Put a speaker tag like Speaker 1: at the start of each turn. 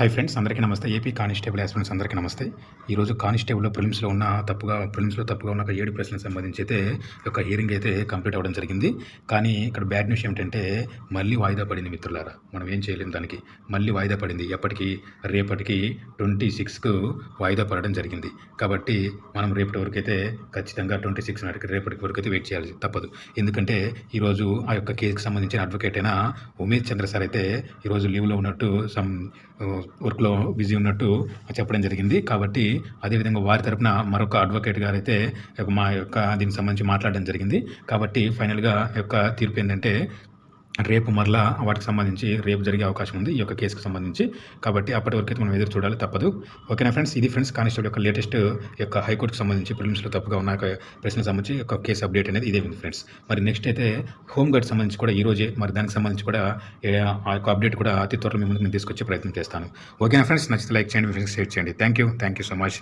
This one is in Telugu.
Speaker 1: హాయ్ ఫ్రెండ్స్ అందరికీ నమస్తే. ఏపీ కానిస్టేబుల్ యాస్పిరెంట్స్ అందరికీ నమస్తే. ఈరోజు కానిస్టేబుల్ ప్రిలిమ్స్లో ఉన్న తప్పుగా ప్రిలిమ్స్లో తప్పుగా ఉన్న ఒక ఏడు ప్రశ్నలకు సంబంధించి అయితే ఒక హియరింగ్ అయితే కంప్లీట్ అవ్వడం జరిగింది. కానీ ఇక్కడ బ్యాడ్ న్యూస్ ఏమిటంటే మళ్ళీ వాయిదా పడింది మిత్రులారా. మనం ఏం చేయలేము దానికి. మళ్ళీ వాయిదా పడింది. ఎప్పటికీ రేపటికి ట్వంటీ సిక్స్కు వాయిదా పడడం జరిగింది. కాబట్టి మనం రేపటి వరకు అయితే ఖచ్చితంగా ట్వంటీ సిక్స్ నాటికి రేపటి వరకు అయితే వెయిట్ చేయాలి తప్పదు. ఎందుకంటే ఈరోజు ఆ యొక్క కేసుకు సంబంధించిన అడ్వకేట్ అయిన ఉమేష్ చంద్ర సార్ అయితే ఈరోజు లీవ్లో ఉన్నట్టు సమ్ వర్క్లో బిజీ ఉన్నట్టు చెప్పడం జరిగింది. కాబట్టి అదేవిధంగా వారి తరపున మరొక అడ్వకేట్ గారు అయితే మా యొక్క దీనికి సంబంధించి మాట్లాడడం జరిగింది. కాబట్టి ఫైనల్గా యొక్క తీర్పు ఏంటంటే రేపు మరలా వాటికి సంబంధించి రేపు జరిగే అవకాశం ఉంది. ఈ యొక్క కేసుకు సంబంధించి. కాబట్టి అప్పటి వరకు అయితే మనం ఎదురు చూడాలి తప్పదు. ఓకేనా ఫ్రెండ్స్? ఇది ఫ్రెండ్స్ కానిస్టేబుల్ యొక్క లేటెస్ట్ యొక్క హైకోర్టుకు సంబంధించి ప్రిలిమ్స్లో తప్పుగా ఉన్న ఒక ప్రశ్నకు సంబంధించి ఒక కేసు అప్డేట్ అనేది ఇదే ఉంది ఫ్రెండ్స్. మరి నెక్స్ట్ అయితే హోమ్ గార్డ్ సంబంధించి కూడా ఈ రోజే మరి దానికి సంబంధించి కూడా ఆ యొక్క అప్డేట్ కూడా అతి త్వరలో మీ ముందు నేను తీసుకొచ్చే ప్రయత్నం చేస్తాను. ఓకేనా ఫ్రెండ్స్? నచ్చితే లైక్ చేయండి ఫ్రెండ్స్ షేర్ చేయండి. Thank you. Thank you so much.